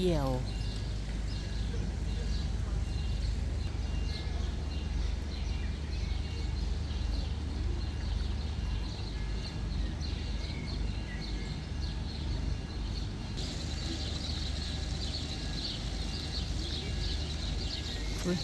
ยี่ยว อุ๊ย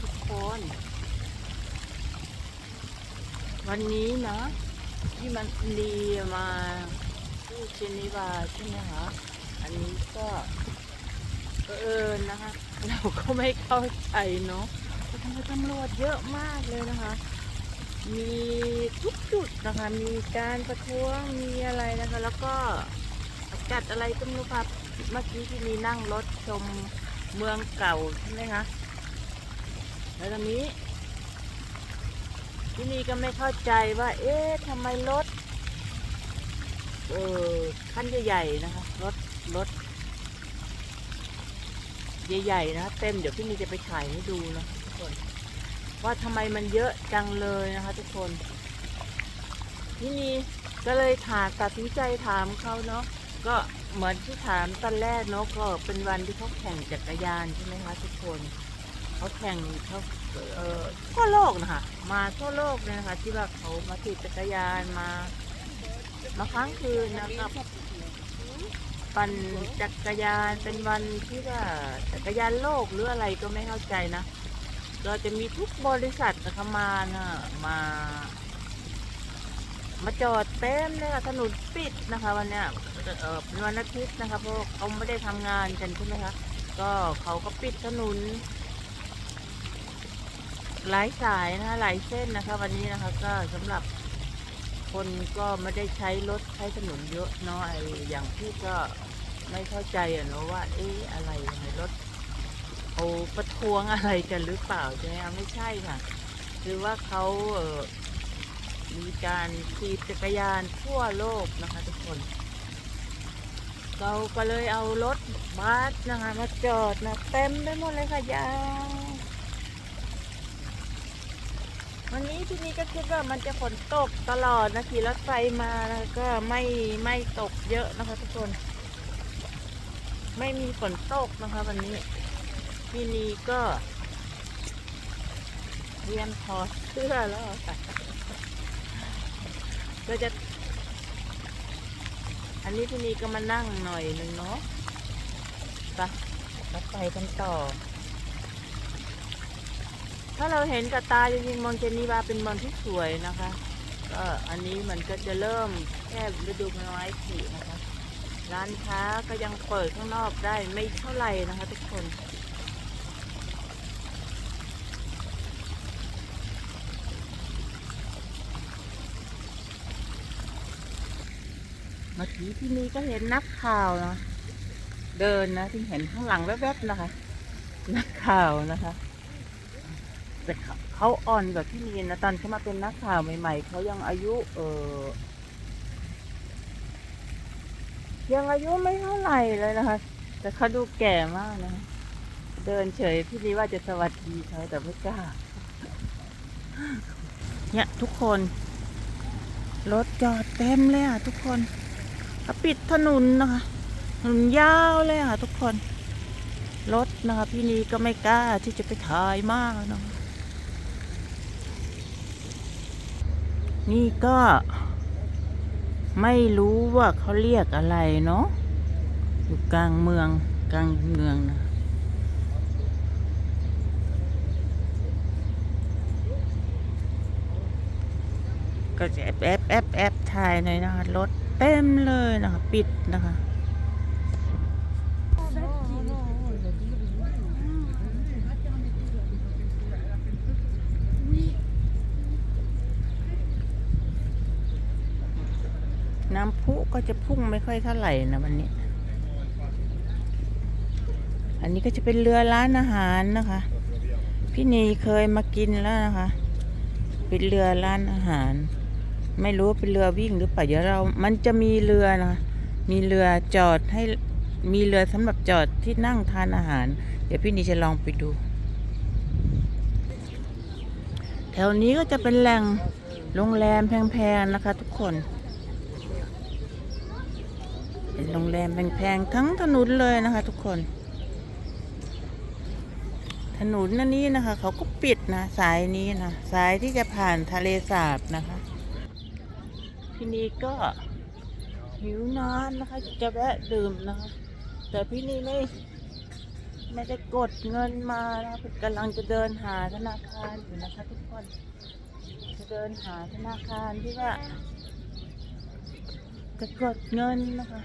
ทุกคน วันนี้นะที่มันดีมาที่เจนีวาใช่ไหมคะอันนี้ก็เผอิญนะคะเราก็ไม่เข้าใจเนาะว่ทำไมตำรวจเยอะมากเลยนะคะ มีทุกจุดนะคะ มีการประท้วงมีอะไรนะคะ แล้วก็จัดอะไรก็ไม่รู้ครับเมื่อกี้ที่มีนั่งรถชมเมืองเก่าใช่ไหมคะแล้วตอนนี้ ที่นี่ก็ไม่เข้าใจว่า เอ๊ะทำไมรถเออคันใหญ่ๆนะคะรถรถใหญ่ๆนะคะเต็มเดี๋ยวพี่นีจะไปถ่ายให้ดูนะทุกคนว่าทำไมมันเยอะจังเลยนะคะ ทุกคนพี่นีก็เลยถามตัดสินใจถามเขาเนาะก็เหมือนที่ถามตอนแรกเนาะก็เป็นวันที่เขาแข่งจักรยานใช่ไหมคะทุกคน เขาแข่งเขาเอ่อทั่วโลกนะคะมาทั่วโลกเลยนะคะ ที่ว่าเขามาขี่จักรยานมา มาค้างคืนนะครับปั่นจักรยานเป็นวันที่ว่าจักรยานโลกหรืออะไรก็ไม่เข้าใจนะ เราจะมีทุกบริษัทนะคะมานะมา มาจอดเต็มเลยค่ะถนนปิดนะคะ วันเนี้ยเออเป็นวันอาทิตย์นะคะเพราะเขาไม่ได้ทำงานกันใช่ไหมคะก็เขาก็ปิดถนน หลายสายนะคะหลายเส้นนะคะ วันนี้นะคะก็สำหรับคนก็ไม่ได้ใช้รถใช้ถนนเยอะเนาะไออย่างที่ก็ไม่เข้าใจอะเนาะว่า เอ๊ะอะไรยังไงรถเอาประท้วงอะไรกันหรือเปล่าใช่ไหมไม่ใช่ค่ะ คือว่าเขาเออมีการขี่จักรยานทั่วโลกนะคะทุกคนเราก็เลยเอารถบัสนะคะมาจอดนะเต็มไปหมดเลยค่ะยาว วันนี้ที่นี่ก็คิดว่ามันจะฝนตกตลอดนะขี่รถไฟมานะก็ไม่ไม่ตกเยอะนะคะทุกคน ไม่มีฝนตกนะคะวันนี้ที่นี่ก็เรียนถอเสื้อแล้วค่ะก็จะ อันนี้ที่นี่ก็มานั่งหน่อยหนึ่งเนาะไปรถไฟกันต่อ ถ้าเราเห็นกับตาจริงๆมองเจนีวาเป็นเมืองที่สวยนะคะก็อันนี้มันก็จะเริ่มแค่ฤดูใบไม้ผลินะคะ ร้านค้าก็ยังเปิดข้างนอกได้ไม่เท่าไหร่นะคะทุกคนมื่อกี้ที่นี่ก็เห็นนักข่าวนะเดินนะที่เห็นข้างหลังแวบๆนะคะ นักข่าวนะคะ แต่เขาอ่อนกว่าที่นี่นะตอนเขามาเป็นนักข่าวใหม่ ๆเขายังอายุ เออยังอายุไม่เท่าไหร่เลยนะคะ แต่เขาดูแก่มากนะ เดินเฉยพี่นีว่าจะสวัสดีเขาแต่ไม่กล้า เนี่ยทุกคน รถจอดเต็มเลยอะ ทุกคนเขาปิดถนนนะคะถนนยาวเลยอะ ทุกคน รถนะคะ พี่นีก็ไม่กล้าที่จะไปถ่ายมากเนาะ นี่ก็ ไม่รู้ว่าเขาเรียกอะไรเนาะอยู่กลางเมืองกลางเมืองนะก็จะแอบแอบแอบแอบถ่ายหน่อยนะคะรถเต็มเลยนะคะ ปิดนะคะ น้ำ พุก็จะพุ่งไม่ค่อยเท่าไหร่นะวันนี้ อันนี้ก็จะเป็นเรือร้านอาหารนะคะ พี่นีเคยมากินแล้วนะคะ เป็นเรือร้านอาหาร ไม่รู้เป็นเรือวิ่งหรือเปล่าเดี๋ยวเรา มันจะมีเรือนะคะมีเรือจอดให้มีเรือสำหรับจอดที่นั่งทานอาหาร เดี๋ยวพี่นีจะลองไปดู แถวนี้ก็จะเป็นแหล่งโรงแรมแพงๆนะคะ ทุกคน โรงแรมแพงๆทั้งถนนเลยนะคะ ทุกคน ถนนนั่นนี้นะคะ เขาก็ปิดนะสายนี้นะสายที่จะผ่านทะเลสาบนะคะพี่นีก็หิวน้ำนะคะ จะแวะดื่มนะคะ แต่พี่นีไม่ไม่ได้กดเงินมานะคะกำลังจะเดินหาธนาคารอยู่นะคะ ทุกคน จะเดินหาธนาคารที่ว่าจะกดเงินนะคะ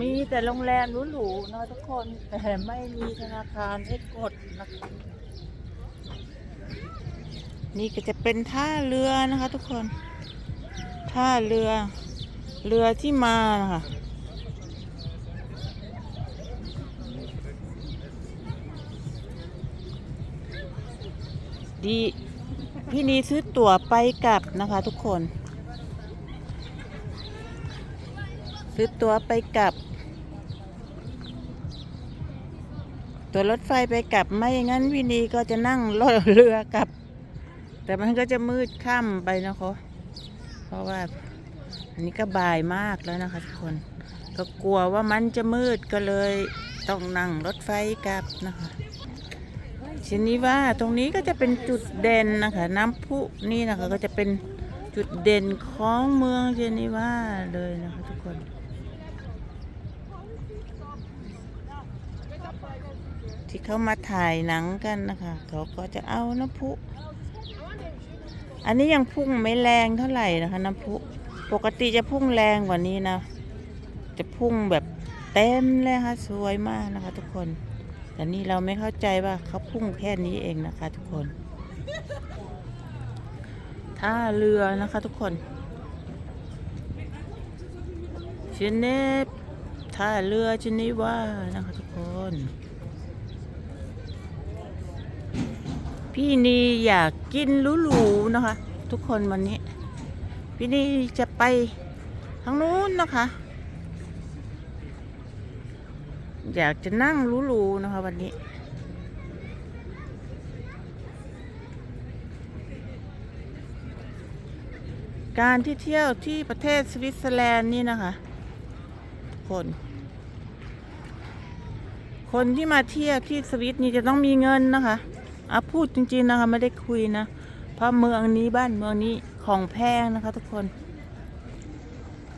มีแต่โรงแรมหรูๆนะทุกคน แต่ไม่มีธนาคารให้กดนะคะนี่ก็จะเป็นท่าเรือนะคะทุกคน ท่าเรือ เรือที่มานะคะดี พี่นีซื้อตั๋วไปกลับนะคะทุกคน ซื้อตั๋วไปกลับ ตัวรถไฟไปกลับไม่อย่างนั้นพี่นีก็จะนั่งรถเรือกลับ แต่มันก็จะมืดค่ำไปนะคะเพราะว่าอันนี้ก็บ่ายมากแล้วนะคะทุกคน ก็กลัวว่ามันจะมืดก็เลยต้องนั่งรถไฟกลับนะคะทีนี้ว่าตรงนี้ก็จะเป็นจุดเด่นนะคะ น้ำพุนี่นะคะก็จะเป็นจุดเด่นของเมืองเจนีวาเลยนะคะทุกคน ที่เขามาถ่ายหนังกันนะคะเขาก็จะเอาน้ำพุ อันนี้ยังพุ่งไม่แรงเท่าไหร่นะคะน้ำพุ ปกติจะพุ่งแรงกว่านี้นะ จะพุ่งแบบเต็มเลยค่ะสวยมากนะคะ ทุกคน แต่นี่เราไม่เข้าใจว่าเขาพุ่งแค่นี้เองนะคะ ทุกคนท่าเรือนะคะทุกคนชนเนฟท่าเรือชนิว่านะคะทุกคน พี่นีอยากกินหรูๆนะคะ ทุกคนวันนี้ พี่นีจะไปทางนู้นนะคะ อยากจะนั่งหรูๆนะคะวันนี้ การที่เที่ยวที่ประเทศสวิตเซอร์แลนด์นี่นะคะทุกคน คนที่มาเที่ยวที่สวิตนี่จะต้องมีเงินนะคะ อาพูดจริงๆนะคะไม่ได้คุยนะ เพราะเมืองนี้บ้านเมืองนี้ของแพงนะคะ ทุกคน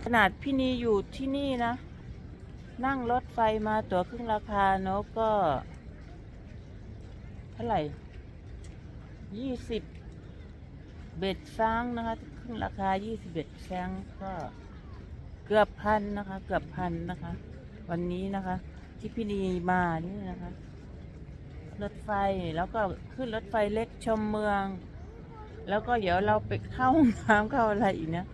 ขนาดพี่นีอยู่ที่นี่นะ นั่งรถไฟมาตั๋วครึ่งราคาเนาะก็เท่าไหร่ยี่สิบเบ็ดฟังนะคะครึ่งราคายี่สิบเบ็ดฟังก็เกือบพันนะคะ เกือบพันนะคะ วันนี้นะคะ ที่พี่นีมานี่นะคะ รถไฟแล้วก็ขึ้นรถไฟเล็กชมเมือง แล้วก็เดี๋ยวเราไปเข้าห้องน้ำเข้าอะไรอีกนะ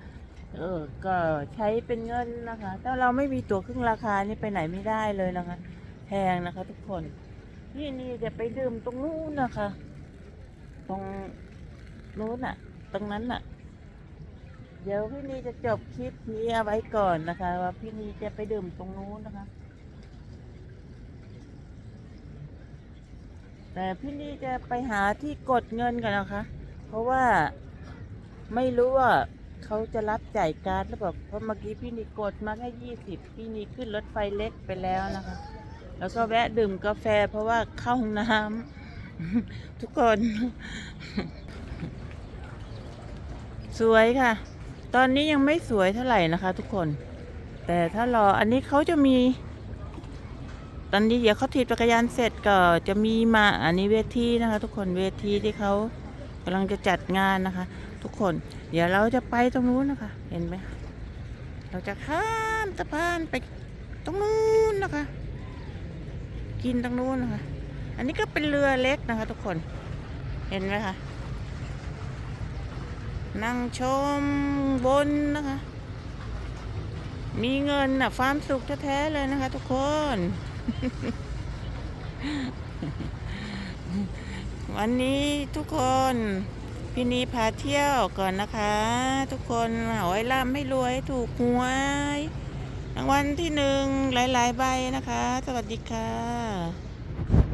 เออก็ใช้เป็นเงินนะคะ ถ้าเราไม่มีตั๋วครึ่งราคานี่ไปไหนไม่ได้เลยนะคะ แพงนะคะทุกคน นี่นี่จะไปดื่มตรงนู้นนะคะ ตรงนู้นน่ะตรงนั้นน่ะเดี๋ยวพี่นีจะจบคลิปนี้เอาไว้ก่อนนะคะ ว่าพี่นีจะไปดื่มตรงนู้นนะคะ แต่พี่นี่จะไปหาที่กดเงินกันนะคะ เพราะว่าไม่รู้ว่าเขาจะรับจ่ายการดหรือเปล่าเพราะเมื่อกี้พี่นี่กดมาแค่ยี่สิบพี่นี่ขึ้นรถไฟเล็กไปแล้วนะคะ แล้วก็แวะดื่มกาแฟเพราะว่าเข้าห้องน้ำทุกคน สวยค่ะ ตอนนี้ยังไม่สวยเท่าไหร่นะคะ ทุกคน แต่ถ้ารออันนี้เขาจะมี ตอนนี้เดี๋ยวเขาถีบจักรยานเสร็จก็จะมีมาอันนี้เวทีนะคะ ทุกคนเวทีที่เขากำลังจะจัดงานนะคะ ทุกคน เดี๋ยวเราจะไปตรงนู้นนะคะ เห็นไหมเราจะข้ามสะพานไปตรงนู้นนะคะ กินตรงนู้นนะคะ อันนี้ก็เป็นเรือเล็กนะคะ ทุกคนเห็นไหมคะนั่งชมบนนะคะ มีเงินน่ะความสุขแท้ๆเลยนะคะทุกคน วันนี้ทุกคนพี่นีพาเที่ยวก่อนนะคะ ทุกคนหอยล่ำให้รวยถูกหวยรางวัลที่หนึ่งหลายๆใบนะคะ สวัสดีค่ะ